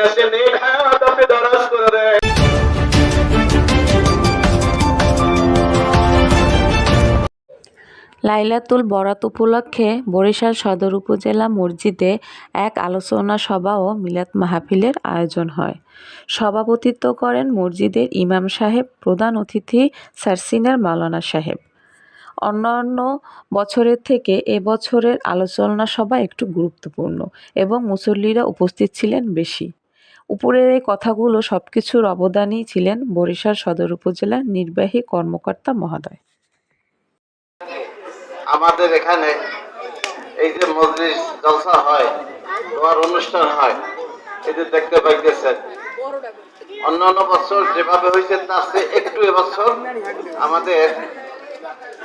আপনি দারাজ করে লাইলাতুল বরাত উপলক্ষে বরিশাল সদর উপজেলা মসজিদে এক আলোচনা সভা ও মিলাদ মাহফিলের আয়োজন হয়। সভাপতিত্ব করেন মসজিদের ইমাম সাহেব, প্রধান অতিথি সারসিনার মাওলানা সাহেব। অন্যান্য বছরের থেকে এবছরের আলোচনা সভা একটু গুরুত্বপূর্ণ এবং মুসল্লিরা উপস্থিত ছিলেন বেশি। উপরের এই কথাগুলো সব কিছুর অবদানই ছিলেন বরিশাল সদর উপজেলার নির্বাহী কর্মকর্তা মহোদয়। আমাদের এখানে এই যে মজলিস জলসা হয় দোয়ার অনুষ্ঠান হয়, এই যে দেখতে পাইতেছেন। অন্যান্য বছর যেভাবে হয়েছে, তার চেয়ে একটু এবছর আমাদের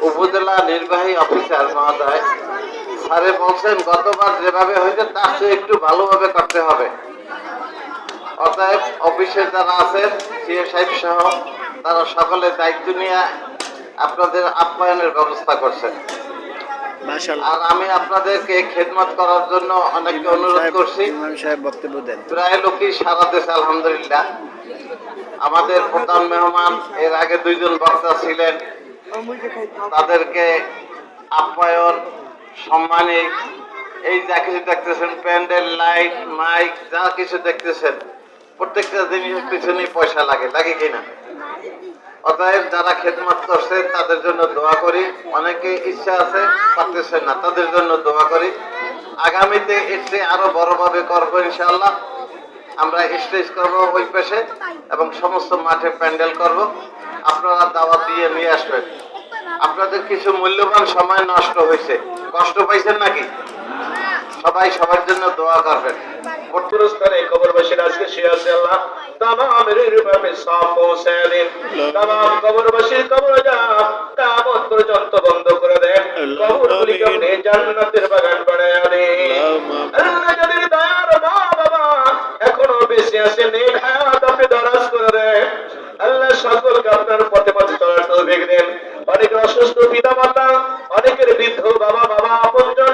উপজেলা নির্বাহী অফিসার মহোদয় স্যারে বলছেন, গতবার যেভাবে হয়েছে, তার চেয়ে একটু ভালোভাবে করতে হবে। অতএব অফিসে যারা আছেন সিএ সাহেব সহ তারা সকলে দায়িত্ব নিয়ে আপনাদের আপ্যায়নের ব্যবস্থা করছেন। আর আমি আপনাদেরকে খেদমত করার জন্য অনেককে অনুরোধ করছি। প্রায় লোকই সারা দেশে আলহামদুলিল্লাহ। আমাদের প্রধান মেহমান এর আগে দুইজন বক্তা ছিলেন। তাদেরকে আপ্যায়ন সম্মানিক এই যা কিছু দেখতেছেন প্যান্ডেল লাইট মাইক যা কিছু দেখতেছেন প্রত্যেকটা জিনিসের পিছনেই পয়সা লাগে লাগে কিনা অতএব যারা খেদমত করছে, তাদের জন্য দোয়া করি। অনেকে ইচ্ছা আছে পারতেছেন না, তাদের জন্য দোয়া করি। আগামীতে চেয়ে আরও বড়ভাবে করব ইনশাআল্লাহ। আমরা স্টেজ করব ওই পাশে এবং সমস্ত মাঠে প্যান্ডেল করব। আপনারা দাওয়াত দিয়ে নিয়ে আসবেন। আপনাদের কিছু মূল্যবান সময় নষ্ট হয়েছে। কষ্ট পাইছেন নাকি? সবাই সবার জন্য দোয়া করবেন। পুরস্কারে কবরবাসীর আজকে সে আছে আল্লাহ। তামামের রূপে সাফ ও সালিম তামাম কবরবাসীর কবর যা কামত পর্যন্ত বন্ধ করে দেন। কবরগুলিকে আপনি জান্নাতের বাগান বানায় দেন। আল্লাহ যাদের দয়ার মা বাবা এখনও বেঁচে আছে নেক হায়াত আপনি দারাজ করে দেন। আল্লাহ সকলকে আপনার পথে পথে চলার তৌফিক দেন। অনেকের অসুস্থ পিতা মাতা অনেকের বৃদ্ধ বাবা বাবা আপনজন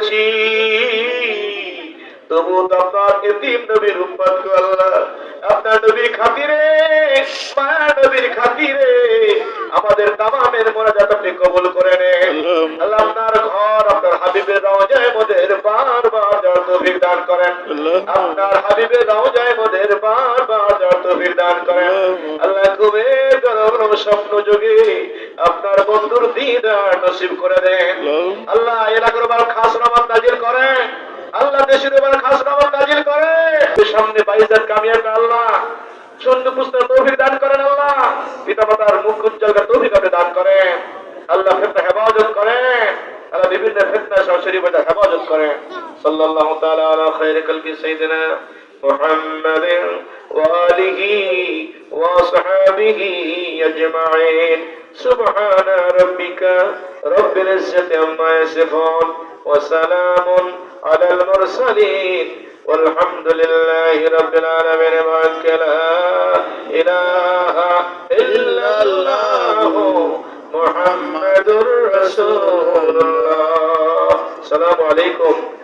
করেছি। তবু আপনার এতিম নবীর উম্মত আল্লাহ আপনার নবীর খাতিরে মায়া নবীর খাতিরে আমাদের তামামের মোনাজাত আপনি কবুল করে নেন। আল্লাহ আপনার ঘর আপনার হাবিবের রওজায় মোদের বারবার যাওয়ার তৌফিক দান করেন। আপনার হাবিবের রওজায় মোদের বারবার যাওয়ার তৌফিক দান করেন। আল্লাহ। গরম স্বপ্ন যোগে আপনার বন্ধুর দিদার নসিব করে দেন। আল্লাহ এলাকার বার খাস রহমান নাজির করেন। আল্লাহ দেশের এবার খাস রহমান নাজির করে সামনে বাইজার কামিয়াবে আল্লাহ। সন্ধ্য পুস্তক তৌফিক দান করেন আল্লাহ। পিতা মাতার মুখ উজ্জ্বলকে তৌফিক দান করেন। আল্লাহ ফেতনা হেফাজত করেন। আল্লাহ বিভিন্ন ফেতনা সহ শরীফ হেফাজত করেন। সাল্লাল্লাহু তাআলা আলা খায়রি কলবি সাইয়্যিদিনা মুহাম্মাদিন ওয়া আলিহি ওয়া সাহাবিহি أجمعين سبحان ربك رب العزة عما يصفون وسلام على المرسلين. والحمد لله رب العالمين. معك لا إله إلا الله. محمد رسول الله. السلام عليكم.